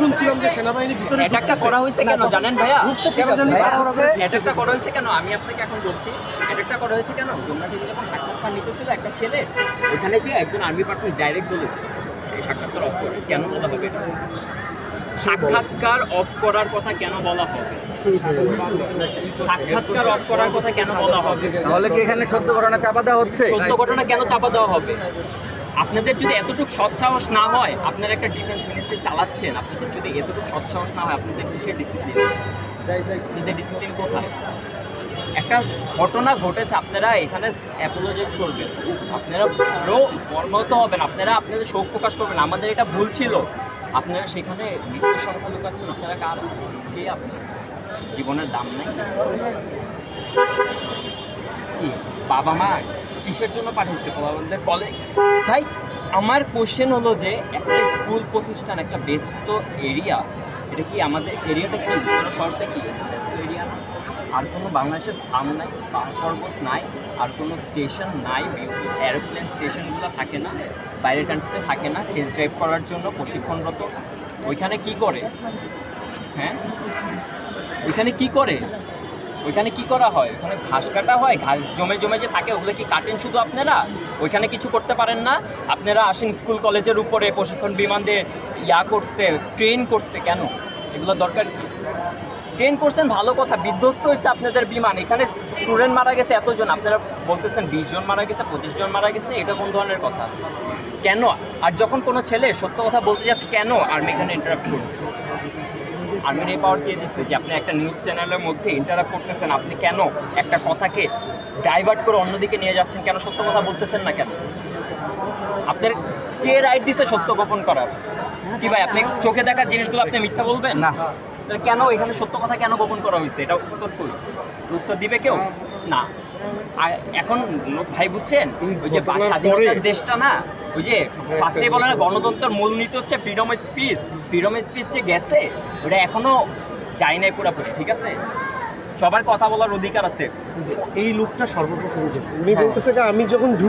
শুনছিলাম যে সেনাবাহিনী ভিতরে অ্যাটাকটা করা হয়েছে কেন জানেন ভাইয়া? অ্যাটাকটা করা হয়েছে? কেন? আমি আপনাকে এখন বলছি অ্যাটাকটা করা হয়েছে কেন? যমুনা টিভি যখন সাক্ষাৎকার নিতেছিল একটা ছেলে ওখানে যে একজন আর্মি পার্সন ডাইরেক্ট বলেছে এই সাক্ষাৎকার অফ করে কেন বলা হবে এটা? সাক্ষাৎকার অফ করার কথা কেন বলা হবে? সাক্ষাৎকার অফ করার কথা কেন বলা হবে? তাহলে কি এখানে সত্য ঘটনা চাপা দেওয়া হচ্ছে? সত্য ঘটনা কেন চাপা দেওয়া হবে? আপনাদের যদি এতটুকু সৎসাহস না হয়, আপনারা একটা ডিফেন্স মিনিস্ট্রি চালাচ্ছেন, আপনাদের যদি এতটুকু সৎসাহস না হয়, আপনাদের কিসের ডিসিপ্লিন আপনাদের ডিসিপ্লিন কোথায়? একটা ঘটনা ঘটেছে, আপনারা এখানে অ্যাপোলোজাইজ করবেন। আপনারা আরও মর্মত হবেন, আপনারা আপনাদের শোক প্রকাশ করবেন। আমাদের এটা ভুল ছিল। আপনারা সেখানে মৃত্যুর সংখ্যা লুকাচ্ছেন, আপনারা কার? কে আপনি? জীবনের দাম নেই। কি? বাবা মা? কিসের জন্য পাঠিয়েছে আমাদের কলেজ ভাই, আমার কোশ্চেন হলো যে, একটা স্কুল প্রতিষ্ঠান, একটা ব্যস্ত এরিয়া এটা কি আমাদের এরিয়াটা কি? কোনো শহরটা কি? ব্যস্ত এরিয়া না? আর কোনো বাংলাদেশের স্থান নাই পর্বত নাই, আর কোনো স্টেশন নাই এরোপ্লেন স্টেশনগুলো থাকে না, বাইরের কান্ট্রিতে থাকে না টেস্ট ড্রাইভ করার জন্য প্রশিক্ষণরত। ওইখানে কি করে? হ্যাঁ? ওইখানে কি করে? ওইখানে কি করা হয়? ওখানে ঘাস কাটা হয়, ঘাস জমে জমে যে থাকে, ওগুলো কি কাটেন শুধু আপনারা? ওইখানে কিছু করতে পারেন না? আপনারা আসেন স্কুল, কলেজের উপরে প্রশিক্ষণ বিমান দিয়ে ইয়া করতে, ট্রেন করতে কেন? এগুলো দরকার কি? ট্রেন করছেন ভালো কথা, বিধ্বস্ত হয়েছে আপনাদের বিমান। এখানে স্টুডেন্ট মারা গেছে এতজন, আপনারা বলতেছেন বিশ জন মারা গেছে, পঁচিশ জন মারা গেছে, এটা কোন ধরনের কথা? কেন? আর যখন কোনো ছেলে সত্য কথা বলতে যাচ্ছে, কেন? আর্মি এখানে ইন্টারাপ্ট করবে। আর্মির এই পাওয়ার কে দিচ্ছে যে আপনি একটা নিউজ চ্যানেলের মধ্যে ইন্টারাক্ট করতেছেন আপনি কেন একটা কথাকে ডাইভার্ট করে অন্যদিকে নিয়ে যাচ্ছেন? কেন সত্য কথা বলতেছেন না কেন? আপনার কে রাইট দিছে সত্য গোপন করার? কি ভাই আপনি চোখে দেখা জিনিসগুলো আপনি মিথ্যা বলবেন? না। তাহলে কেন এখানে সত্য কথা কেন গোপন করা হয়েছে? এটা উত্তর কই উত্তর দিবে কেউ? না। এখন লোক ভাই বুঝছেন? ওই যে স্বাধীনতার দেশটা না ওই যে ফার্স্টে বলে না গণতন্ত্রের মূলনীতি হচ্ছে freedom of speech freedom of speech যে গেছে ওটা এখনও যায় নাই পুরোপুরি, ঠিক আছে? সবার কথা বলার অধিকার আছে। এই লোকটা সর্বপ্রথম উনি বলতেছে আমি যখন